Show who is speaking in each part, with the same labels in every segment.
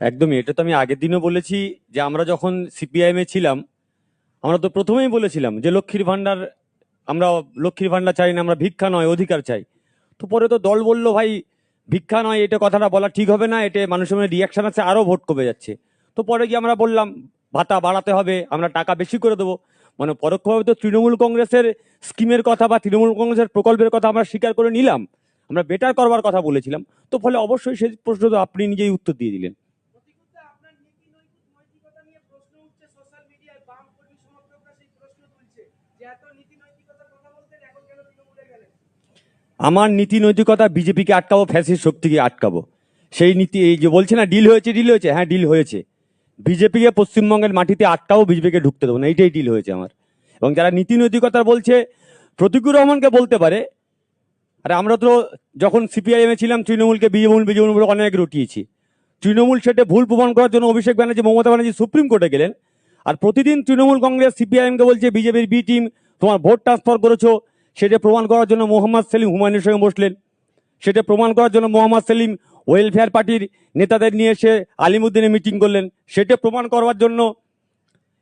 Speaker 1: একদমই, এটা তো আমি আগের দিনও বলেছি যে আমরা যখন সিপিআইএম এ ছিলাম, আমরা তো প্রথমেই বলেছিলাম যে লক্ষ্মীর ভান্ডার আমরা লক্ষ্মীর ভান্ডার চাই না, আমরা ভিক্ষা নয়, অধিকার চাই। তো পরে তো দল বলল, ভাই, ভিক্ষা নয়, এটা কথাটা বলা ঠিক হবে না এটা মানুষের মধ্যে রিয়াকশন আছে আরও ভোট কমে যাচ্ছে। তো পরে গিয়ে আমরা বললাম, ভাতা বাড়াতে হবে, আমরা টাকা বেশি করে দেবো। মানে পরোক্ষভাবে তো তৃণমূল কংগ্রেসের স্কিমের কথা বা তৃণমূল কংগ্রেসের প্রকল্পের কথা আমরা স্বীকার করে নিলাম, আমরা বেটার করবার কথা বলেছিলাম। তো ফলে অবশ্যই সেই প্রশ্ন তো আপনি নিজেই উত্তর দিয়ে দিলেন
Speaker 2: প্রতিকূলতা আপনার নীতি নৈতিক নৈতিকতা নিয়ে প্রশ্ন উঠছে সোশ্যাল মিডিয়ায় বাম কর্মী সমর্থকরা সেই প্রশ্ন তুলছে যে এত নীতি নৈতিকতার কথা বলতেন এখন কেন তৃণমূলে গেলেন
Speaker 1: আমার নীতি নৈতিকতা বিজেপিকে আটকাবো, ফ্যাসিস্ট শক্তিকে আটকাবো। সেই নীতি, এই যে বলছে না, ডিল হয়েছে ডিল হয়েছে হ্যাঁ ডিল হয়েছে। বিজেপিকে পশ্চিমবঙ্গের মাটিতে আটকাবো, বিজেপিকে ঢুকতে দেবো না, এইটাই ডিল হয়েছে আমার। এবং যারা নীতি নৈতিকতা বলছে, প্রতিকুর রহমানকে বলতে পারে, আরে আমরা তো যখন সিপিআইএমে ছিলাম, তৃণমূলকে বিজেমূল বিজেমূল বলে অনেক রটিয়েছি। তৃণমূল সেটা ভুল প্রমাণ করার জন্য অভিষেক ব্যানার্জি, মমতা ব্যানার্জি সুপ্রিম কোর্টে গেলেন আর প্রতিদিন তৃণমূল কংগ্রেস, সিপিআইএমকে বলছে, বিজেপির বি টিম তোমার ভোট ট্রান্সফার করেছ। সেটা প্রমাণ করার জন্য মোহাম্মদ সেলিম হুমায়ুনের সঙ্গে বসলেন। সেটা প্রমাণ করার জন্য মোহাম্মদ সেলিম ওয়েলফেয়ার পার্টির নেতাদের নিয়ে এসে আলিমুদ্দিনে মিটিং করলেন। সেটা প্রমাণ করবার জন্য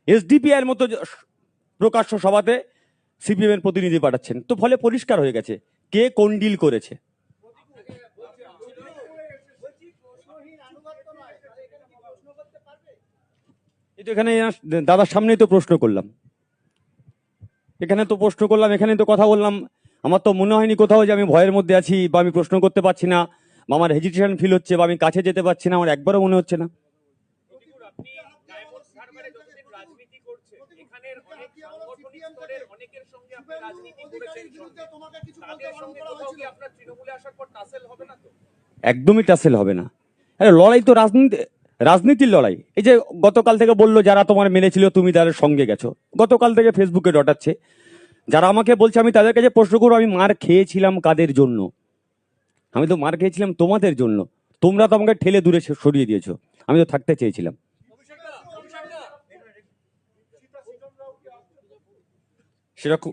Speaker 1: এসডিপিআই এর মতো প্রকাশ্য সভাতে সিপিএমের প্রতিনিধি পাঠাচ্ছেন। তো ফলে পরিষ্কার হয়ে গেছে। কে কোন ডিল করেছে? এই তো এখানে দাদার সামনেই তো প্রশ্ন করলাম। এখানে তো প্রশ্ন করলাম এখানে তো কথা বললাম। আমার তো মনে হয়নি কোথাও যে আমি ভয়ের মধ্যে আছি বা আমি প্রশ্ন করতে পারছি না, বা আমার হেজিটেশন ফিল হচ্ছে, বা আমি কাছে যেতে পারছি না, আমার একবারও মনে হচ্ছে না। একদমই টাসেল হবে না আরে লড়াই তো রাজনীতি রাজনীতির লড়াই। এই যে গতকাল থেকে বলল যারা তোমার মেনেছিল তুমি তাদের সঙ্গে গেছো। গতকাল থেকে ফেসবুকে ডটাচ্ছে। যারা আমাকে বলছে আমি তাদের কাছে প্রশ্ন করব আমি মার খেয়েছিলাম কাদের জন্য? আমি তো মার খেয়েছিলাম তোমাদের জন্য। তোমরা তো আমাকে ঠেলে দূরে সরিয়ে দিয়েছ। আমি তো থাকতে চেয়েছিলাম। সেরকম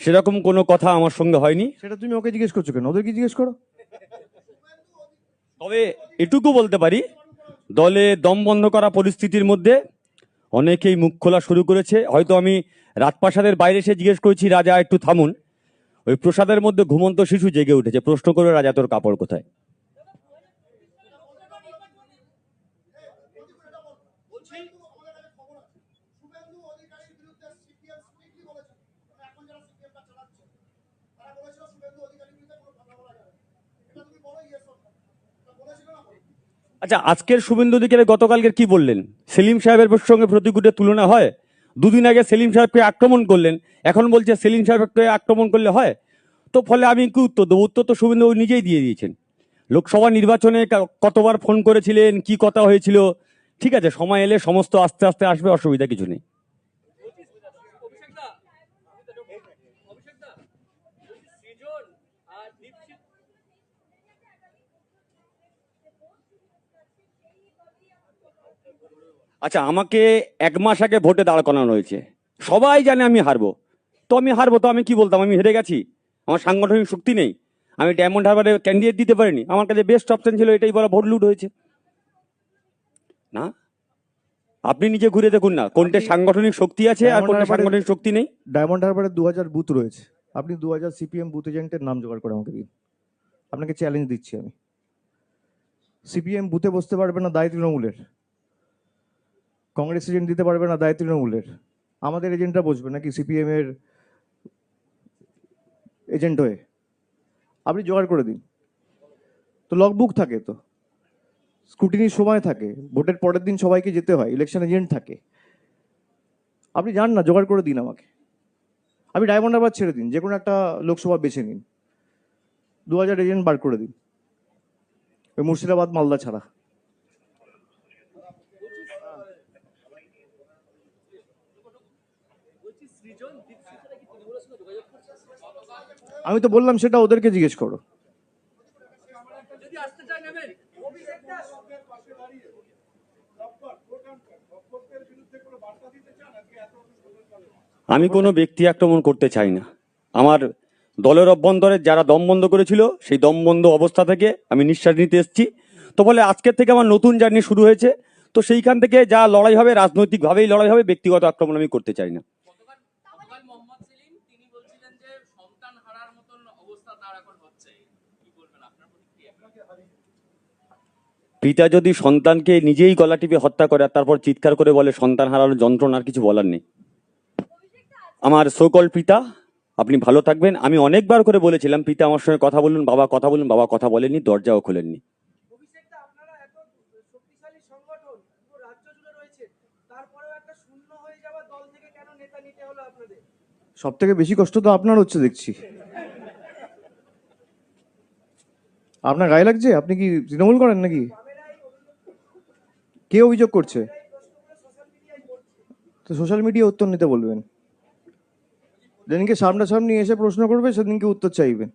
Speaker 1: সেরকম কোনো কথা আমার সঙ্গে হয়নি।
Speaker 3: সেটা তুমি ওকে জিজ্ঞেস করছ কেন? ওদেরকে জিজ্ঞেস করো।
Speaker 1: তবে এটুকু বলতে পারি দলে দম বন্ধ করা পরিস্থিতির মধ্যে অনেকেই মুখ খোলা শুরু করেছে। হয়তো আমি রাজপ্রাসাদের বাইরে এসে জিজ্ঞেস করেছি, রাজা, একটু থামুন। ওই প্রসাদের মধ্যে ঘুমন্ত শিশু জেগে উঠেছে। প্রশ্ন করে রাজা, তোর কাপড় কোথায়? আচ্ছা আজকের শুভেন্দু অধিকারী গতকালকের কি বললেন? সেলিম সাহেবের সঙ্গে প্রতিকূলের তুলনা হয়? দুদিন আগে সেলিম সাহেবকে আক্রমণ করলেন, এখন বলছে সেলিম সাহেবকে আক্রমণ করলে হয়? তো ফলে আমি কি উত্তর দেবো? উত্তর তো শুভেন্দু নিজেই দিয়ে দিয়েছেন। লোকসভা নির্বাচনে কতবার ফোন করেছিলেন, কি কথা হয়েছিল? ঠিক আছে, সময় এলে সমস্ত আস্তে আস্তে আসবে, অসুবিধা কিছু নেই। আচ্ছা আমাকে এক মাস আগে ভোটে দাঁড় করানো হয়েছে। সবাই জানে আমি হারবো। তো আমি হারবো তো আমি কি বলতাম? আমি হেরে গেছি। আমার সাংগঠনিক শক্তি নেই। আমি ডায়মন্ড হারবারে ক্যান্ডিডেট দিতে পারিনি। আমার কাছে বেস্ট অপশন ছিল এটাই বলা ভোট লুট হয়েছে। না? আপনি নিজে ঘুরে দেখুন না কোনটা সাংগঠনিক শক্তি আছে আর কোনটা সাংগঠনিক শক্তি নেই।
Speaker 3: ডায়মন্ড হারবারে দু হাজার বুথ রয়েছে। আপনি দু হাজার সিপিএম বুথ এজেন্টের নাম জোগাড় করে আমাকে দিন। আপনাকে চ্যালেঞ্জ দিচ্ছি আমি। সিপিএম বুথে বসতে পারবে না দায় তৃণমূলের। কংগ্রেস এজেন্ট দিতে পারবে না দায় তৃণমূলের। আমাদের এজেন্টরা বসবে নাকি সিপিএম এর এজেন্ট হয়ে? আপনি জোগাড় করে দিন। তো লগবুক থাকে তো। স্ক্রুটিনির সময় থাকে। ভোটের পরের দিন সবাইকে যেতে হয় ইলেকশন এজেন্ট থাকে। আপনি যান না, জোগাড় করে দিন আমাকে। আমি ডায়মন্ড হারবার ছেড়ে দিন যে কোনো একটা লোকসভা বেছে নিন। দু হাজার এজেন্ট বার করে দিন। ওই মুর্শিদাবাদ, মালদা ছাড়া। আমি তো বললাম সেটা ওদেরকে জিজ্ঞেস করো।
Speaker 1: আমি কোনো ব্যক্তি আক্রমণ করতে চাই না। আমার দলের অভ্যন্তরে যারা দম বন্ধ করেছিল, সেই দম বন্ধ অবস্থা থেকে আমি নিঃশ্বাস নিতে এসেছি। তো বলে আজকের থেকে আমার নতুন জার্নি শুরু হয়েছে। তো সেইখান থেকে যা লড়াই হবে, রাজনৈতিকভাবেই লড়াই হবে, ব্যক্তিগত আক্রমণ আমি করতে চাই না
Speaker 4: গতকাল গতকাল মোহাম্মদ সেলিম তিনি বলছিলেন যে সন্তান হারার মতন অবস্থা তার এখন হচ্ছে কি বলবেন আপনার প্রতিক্রিয়া
Speaker 1: পিতা যদি সন্তানকে নিজেই গলা টিপে হত্যা করে আর তারপর চিৎকার করে বলে সন্তান হারানোর যন্ত্রণার কিছু বলার নেই। আমার সকল পিতা আপনি ভালো থাকবেন। আমি অনেকবার করে বলেছিলাম পিতা আমার সঙ্গে কথা বলুন বাবা কথা বলুন বাবা কথা বলেননি দরজাও খোলেননি।
Speaker 2: অভিষেকটা আপনারা এত শক্তিশালী সংগঠন পুরো রাজ্য জুড়ে রয়েছে তারপরেও একটা শূন্য হয়ে যাওয়া দল থেকে কেন নেতা নিতে হলো আপনাদের?
Speaker 3: সব থেকে বেশি কষ্ট তো আপনার হচ্ছে দেখছি। আপনার গায়ে লাগছে? আপনি কি তৃণমূল করেন নাকি? কে অভিযোগ করছে? তো সোশ্যাল মিডিয়া উত্তর নিতে বলবেন। যেদিনকে সামনাসামনি এসে প্রশ্ন করবে, সেদিনকে উত্তর চাইবেন।